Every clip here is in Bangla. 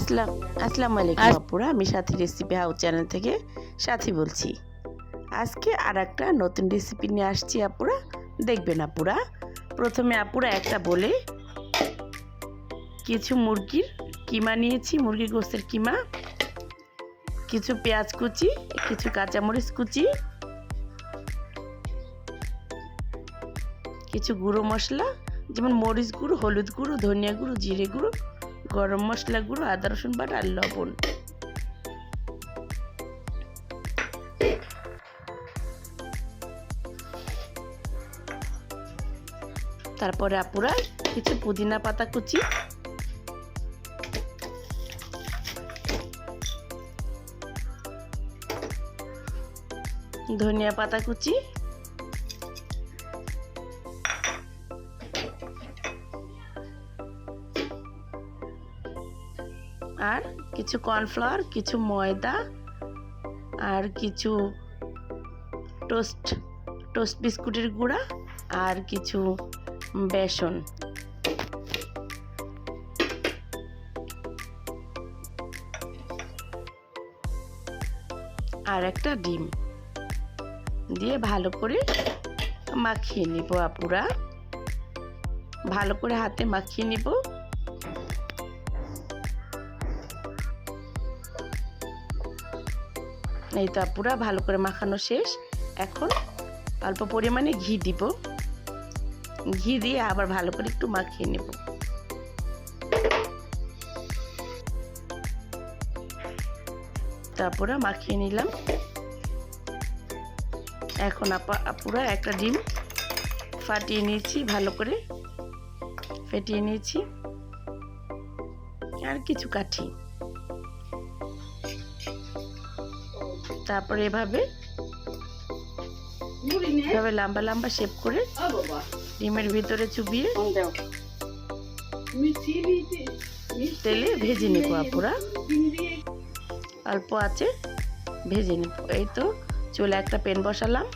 আসসালাম আসসালামু আলাইকুম আপুরা আমি সাথী রেসিপি হাউস চ্যানেল থেকে সাথী বলছি। আজকে আর একটা নতুন রেসিপি নিয়ে আসছি আপুরা দেখবেন আপুরা। প্রথমে আপুরা একটা বলে কিছু মুরগির কিমা নিয়েছি মুরগির গোস্তের কিমা কিছু পেঁয়াজ কুচি কিছু কাঁচামরিচ কুচি কিছু গুঁড়ো মশলা যেমন মরিচ গুঁড়ো হলুদ গুঁড়ো ধনিয়া গুঁড়ো জিরে গুঁড়ো গরম মশলা গুঁড়ো, আদা, রসুন বাটা আর লবণ। তারপরে আপুরা কিছু পুদিনা পাতা কুচি। ধনিয়া পাতা কুচি। আর কিছু কর্নফ্লাওয়ার, কিছু ময়দা আর কিছু টোস্ট টোস্ট বিস্কুটের গুঁড়া আর কিছু বেসন। আর একটা ডিম দিয়ে ভালো করে মাখিয়ে নিব আপুরা। ভালো করে হাতে মাখিয়ে নিব। এই তো ভালো করে মাখানো শেষ। এখন অল্প পরিমাণে ঘি দিব। ঘি দিয়ে আবার ভালো করে একটু মাখিয়ে নেব। তারপরে মাখিয়ে নিলাম। এখন আপা, পুরা একটা ডিম ফাটিয়ে নিয়েছি, ভালো করে ফেটিয়ে নিয়েছি। আর কিছু কাঠি। তারপরে এভাবে এভাবে লম্বা লম্বা শেপ করে ডিমের ভিতরে চুবিয়ে তেলে ভেজে নেব আপুরা। অল্প আছে ভেজে নেব। এই তো চলে একটা পেন বসালাম।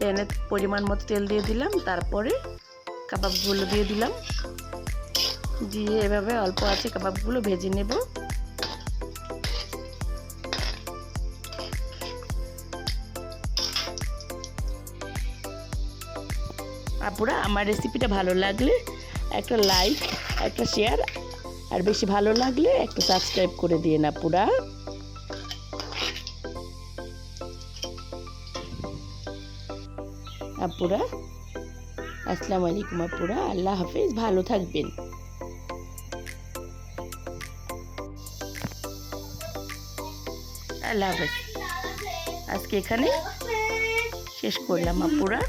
প্যানে পরিমাণ মতো তেল দিয়ে দিলাম, তারপরে কাবাবগুলো দিয়ে দিলাম। দিয়ে এভাবে অল্প আছে কাবাবগুলো ভেজে নেব। আপুরা, আমার রেসিপিটা ভালো লাগলে একটা লাইক একটা শেয়ার আর বেশি ভালো লাগলে একটা সাবস্ক্রাইব করে দিয়ে না পুরা আপুরা। আসসালামু আলাইকুম আপুরা। আল্লাহ হাফিজ, ভালো থাকবেন। আল্লাহ হাফেজ। আজকে এখানে শেষ করলাম আপুরা।